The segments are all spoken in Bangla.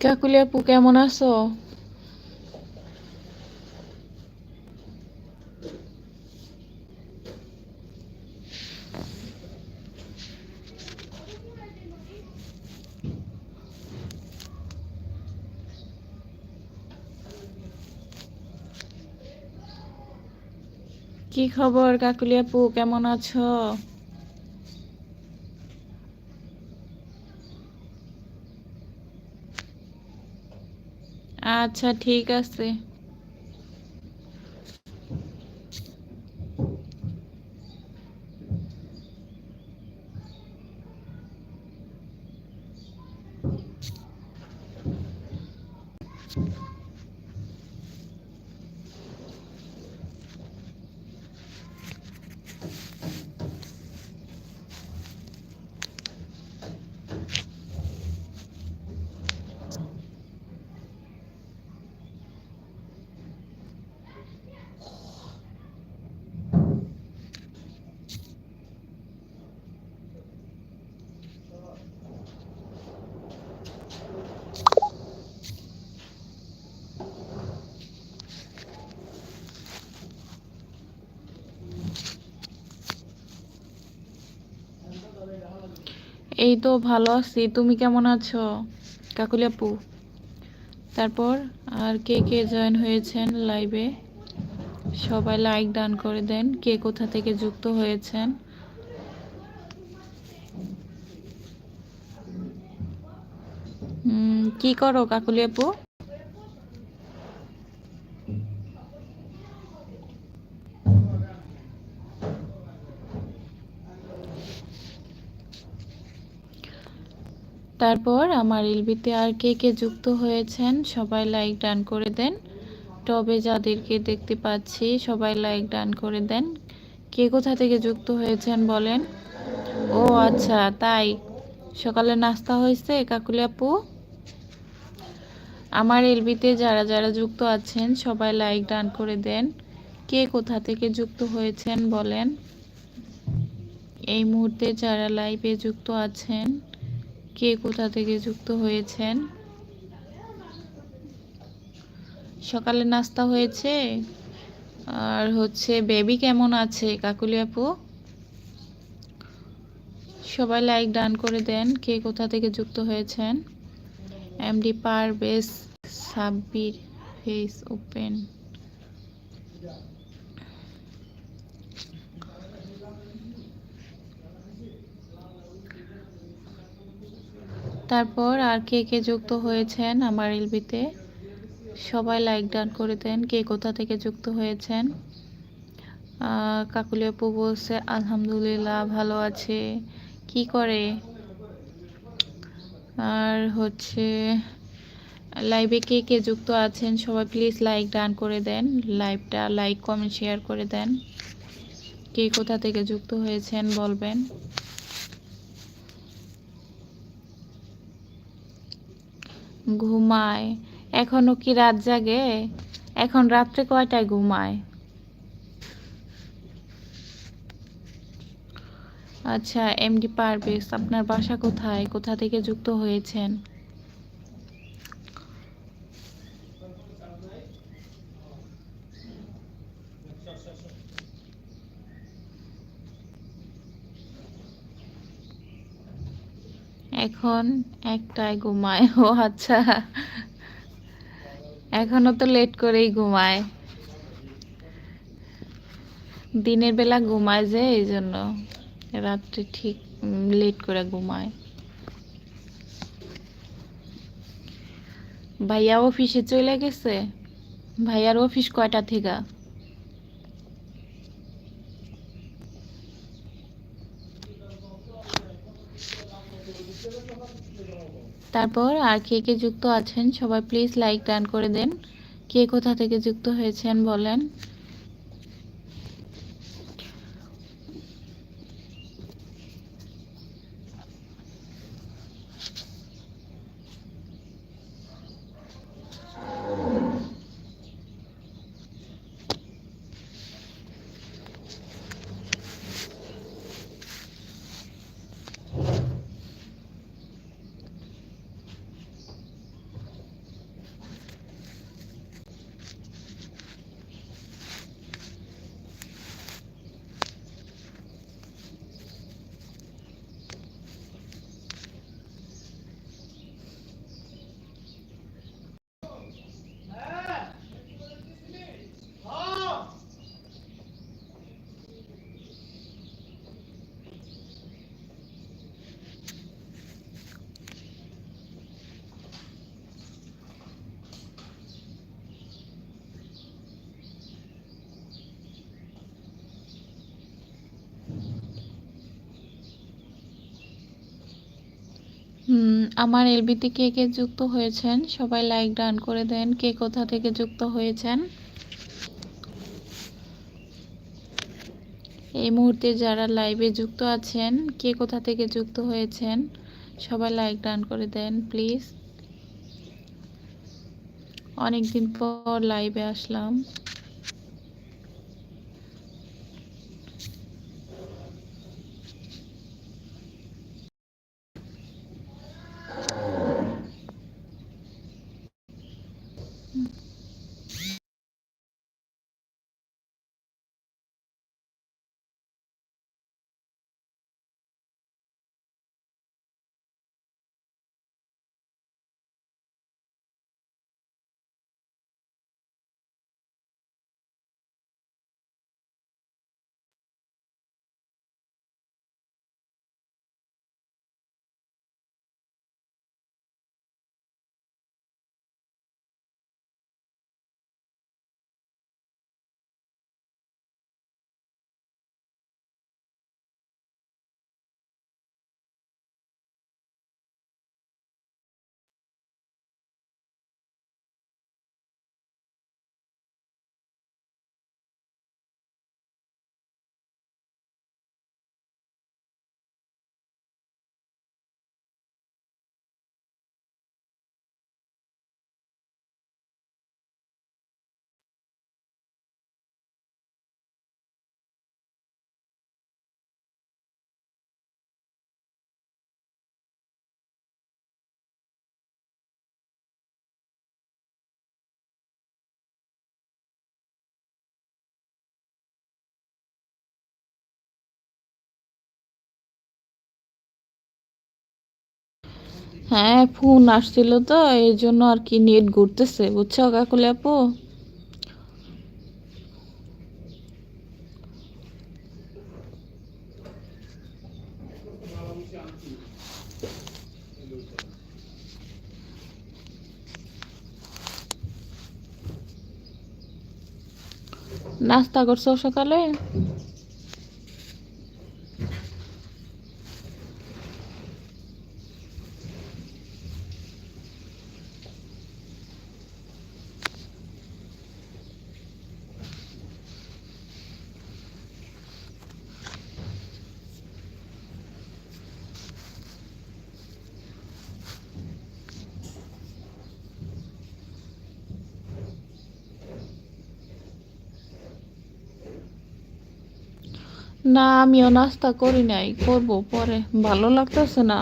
কাকুলি আপু কেমন আছো কি খবর কাকুলি আপু কেমন আছো আচ্ছা ঠিক আছে। এই তো ভালো আছি। তুমি কেমন আছো? কাকুলি আপু। তারপর আর কে কে জয়েন হয়েছেন লাইভে সবাই লাইক দান করে দেন। কে কোথা থেকে যুক্ত হয়েছেন? কি করো কাকুলি আপু? তারপর আমার এলবিতে আর কে কে যুক্ত হয়েছেন, সবাই লাইক ডান করে দেন। টবে যাদেরকে দেখতে পাচ্ছি, সবাই লাইক ডান করে দেন। কে কোথা থেকে যুক্ত হয়েছেন বলেন? ও আচ্ছা তাই। সকালে নাস্তা হয়েছে, কাকুলি আপু? আমার এলবিতে যারা যারা যুক্ত আছেন, সবাই লাইক ডান করে দেন। কে কোথা থেকে যুক্ত হয়েছেন বলেন? এই মুহূর্তে যারা লাইভে যুক্ত আছেন কে কোথা থেকে যুক্ত হয়েছেন? সকালে নাস্তা হয়েছে? আর হচ্ছে বেবি কেমন আছে, কাকুলি আপু? সবাই লাইক ডান করে দেন, কে কোথা থেকে যুক্ত হয়েছেন? MD Parvez Sabbir face open তারপর আর কে কে যুক্ত হয়েছেন আমার এলবিতে? সবাই লাইক ডান করে দেন, কে কোথা থেকে যুক্ত হয়েছেন? কাকুলি আপু বলছে, আলহামদুলিল্লাহ, ভালো আছে। কি করে? আর হচ্ছে, লাইভে কে কে যুক্ত আছেন সবাই প্লিজ লাইক ডান করে দেন। লাইভটা লাইক, কমেন্ট, শেয়ার করে দেন। কে কোথা থেকে যুক্ত হয়েছেন বলবেন? ঘুমায়। এখনও কি রাত জাগে? এখন রাত্রে কয়টায় ঘুমায়? আচ্ছা এমডি পারভেজ, আপনার বাসা কোথায়? কোথা থেকে যুক্ত হয়েছেন? এখন একটায় ঘুমায়। ও আচ্ছা। এখনও তো লেট করেই ঘুমায়। দিনের বেলা ঘুমায় যে, এই জন্য রাত্রে ঠিক লেট করে ঘুমায়। ভাইয়া অফিসে চলে গেছে? ভাইয়ার অফিস কয়টা থেকে? তারপর আর কে কে যুক্ত আছেন সবাই প্লিজ লাইক ডান করে দেন। কে কোথা থেকে যুক্ত হয়েছেন বলেন। আমার এলবিতে কে কে যুক্ত হয়েছেন? সবাই লাইক ডান করে দেন। কে কোথা থেকে যুক্ত হয়েছেন? এই মুহূর্তে যারা লাইভে যুক্ত আছেন, কে কোথা থেকে যুক্ত হয়েছেন? সবাই লাইক ডান করে দেন প্লিজ অনেকদিন পর লাইভে আসলাম। হ্যাঁ ফোন আসছিল তো, এই জন্য আর কি নেট ঘুরতেছে। বুঝছ, কাকুলি আপু? নাস্তা করছ সকালে? না আমিও নাস্তা করি নাই করব পরে। ভালো লাগতেছে না।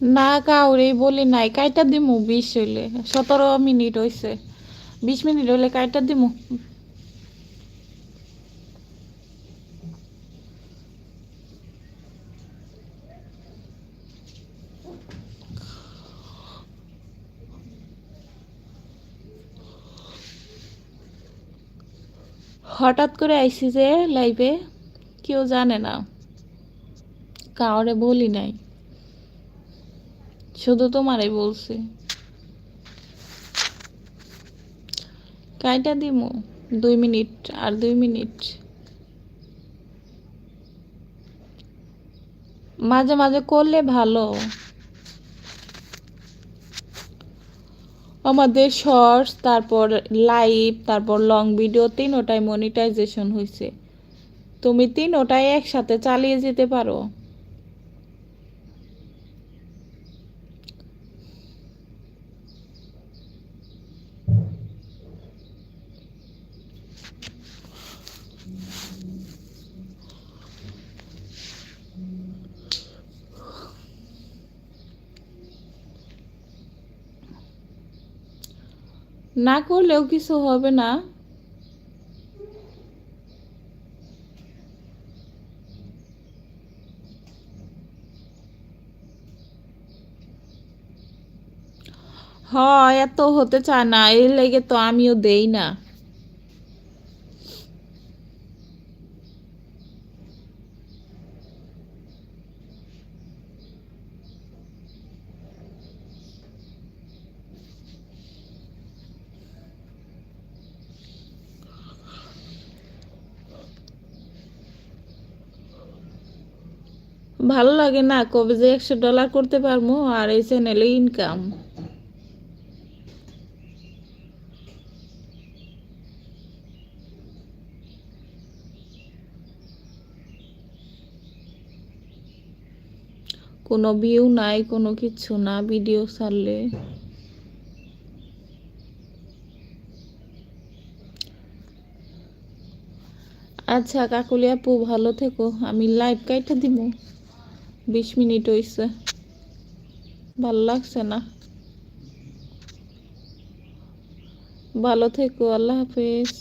না কাউরেই বলি নাই। কাইটা দিমু বিশ হইলে। সতেরো মিনিট হইছে। বিশ মিনিট হইলে কাইটা দিমু। হঠাৎ করে আইসি যে লাইভে কেউ জানে না। কাউরে বলি নাই। শুধু তোমারই বলছি। কাইটা দিমু? দুই মিনিট আর দুই মিনিট। মাঝে মাঝে করলে ভালো। আমাদের শর্টস, তারপর লাইভ, তারপর লং ভিডিও তিনোটাই মনিটাইজেশন হয়েছে তুমি তিনোটাই একসাথে চালিয়ে যেতে পারো। না করলেও কিছু হবে না। হয়, এত হতে চায় না। এর লেগে তো আমিও দেই না। ভালো লাগে না, কবে যে একশো ডলার করতে পারব আর এই চ্যানেলে ইনকাম কোনো ভিউ নাই, কোনো কিছু না ভিডিও ছাড়লে। আচ্ছা কাকুলি আপু, ভালো থেকো, আমি লাইভ কাইটা দিব বিশ মিনিট হয়েছে ভালো লাগছে না। ভালো থেকো আল্লাহ হাফেজ।